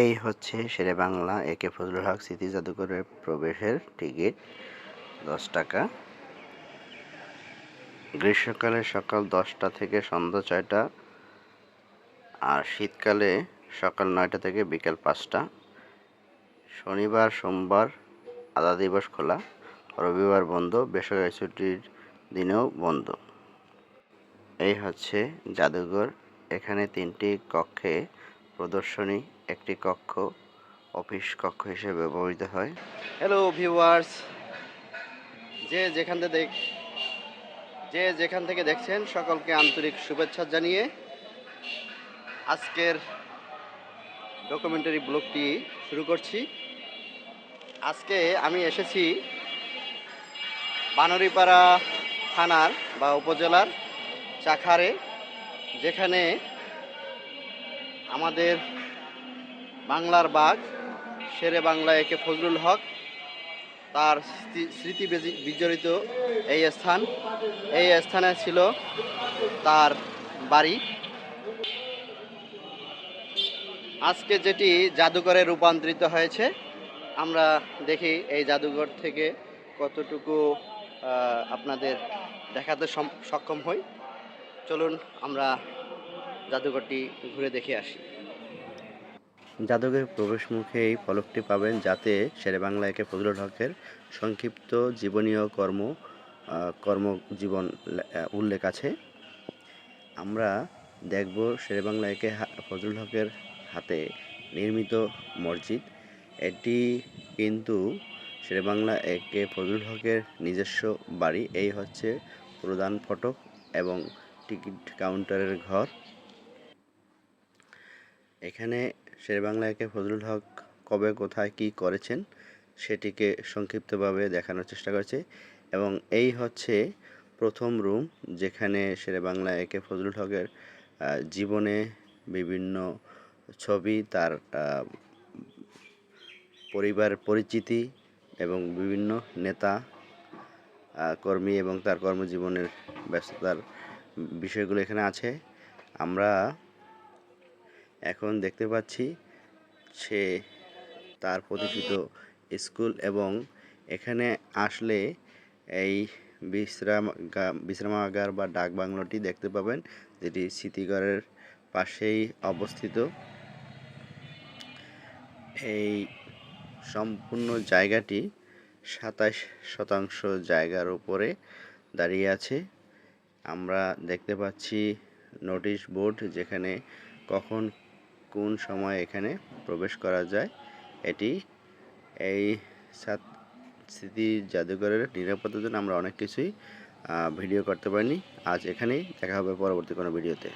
এই হচ্ছে শেরে বাংলা একে ফজলুল হক স্মৃতি জাদুঘরের প্রবেশের টিকিট, দশ টাকা। গ্রীষ্মকালে সকাল দশটা থেকে সন্ধ্যা ছয়টা আর শীতকালে সকাল নয়টা থেকে বিকেল পাঁচটা। শনিবার, সোমবার আধা দিবস খোলা, রবিবার বন্ধ, বেসরকারি ছুটির দিনেও বন্ধ। এই হচ্ছে জাদুঘর। এখানে তিনটি কক্ষে প্রদর্শনী একটি কক্ষ, অফিস কক্ষ হিসেবে ব্যবহৃত হয়। হ্যালো ভিউয়ার্স যে যেখান থেকে দেখ যে যেখান থেকে দেখছেন, সকলকে আন্তরিক শুভেচ্ছা জানিয়ে আজকের ডকুমেন্টারি ব্লগটি শুরু করছি। আজকে আমি এসেছি বানরিপাড়া থানার বা উপজেলার চাখারে, যেখানে আমাদের বাংলার বাঘ, শেরে বাংলা একে ফজলুল হক। তার স্মৃতি- বিজড়িত এই স্থান। এই স্থানে ছিল তার বাড়ি। আজকে যেটি জাদুঘরে রূপান্তরিত হয়েছে, আমরা দেখি এই জাদুঘর থেকে কতটুকু আপনাদের দেখাতে সক্ষম হই। চলুন আমরা জাদুঘরটি ঘুরে দেখে আসি। জাদুঘরের প্রবেশ মুখে এই ফলকটি পাবেন যাতে শেরেবাংলা একে ফজলুল হকের সংক্ষিপ্ত জীবনীয় কর্ম কর্মজীবন উল্লেখ আছে। আমরা দেখব শেরেবাংলা একে ফজলুল হকের হাতে নির্মিত মসজিদ। এটি কিন্তু শেরেবাংলা একে ফজলুল হকের নিজস্ব বাড়ি। এই হচ্ছে প্রধান ফটক এবং টিকিট কাউন্টারের ঘর। এখানে শেরবাংলা একে ফজলুল হক কবে, কোথায়, কি করেছেন সেটিকে সংক্ষিপ্তভাবে দেখানোর চেষ্টা করেছে। এবং এই হচ্ছে প্রথম রুম যেখানে শেরবাংলা একে ফজলুল হকের জীবনে বিভিন্ন ছবি, তার পরিবার পরিচিতি এবং বিভিন্ন নেতা কর্মী এবং তার কর্মজীবনের ব্যস্ততার বিষয়গুলো এখানে আছে। আমরা এখন দেখতে পাচ্ছি সে তার প্রতিষ্ঠিত স্কুল এবং এখানে আসলে এই বিশ্রাম বিশ্রামাগার বা ডাক বাংলোটি দেখতে পাবেন, যেটি স্মৃতিগড়ের পাশেই অবস্থিত। এই সম্পূর্ণ জায়গাটি সাতাশ শতাংশ জায়গার উপরে দাঁড়িয়ে আছে। আমরা দেখতে পাচ্ছি নোটিশ বোর্ড যেখানে কখন কোন সময় এখানে প্রবেশ করা যায়, এটি এই সাত স্মৃতি জাদুঘরের নিরাপত্তার জন্য আমরা অনেক কিছুই ভিডিও করতে পারিনি। আজ এখানেই দেখা হবে পরবর্তী কোনো ভিডিওতে।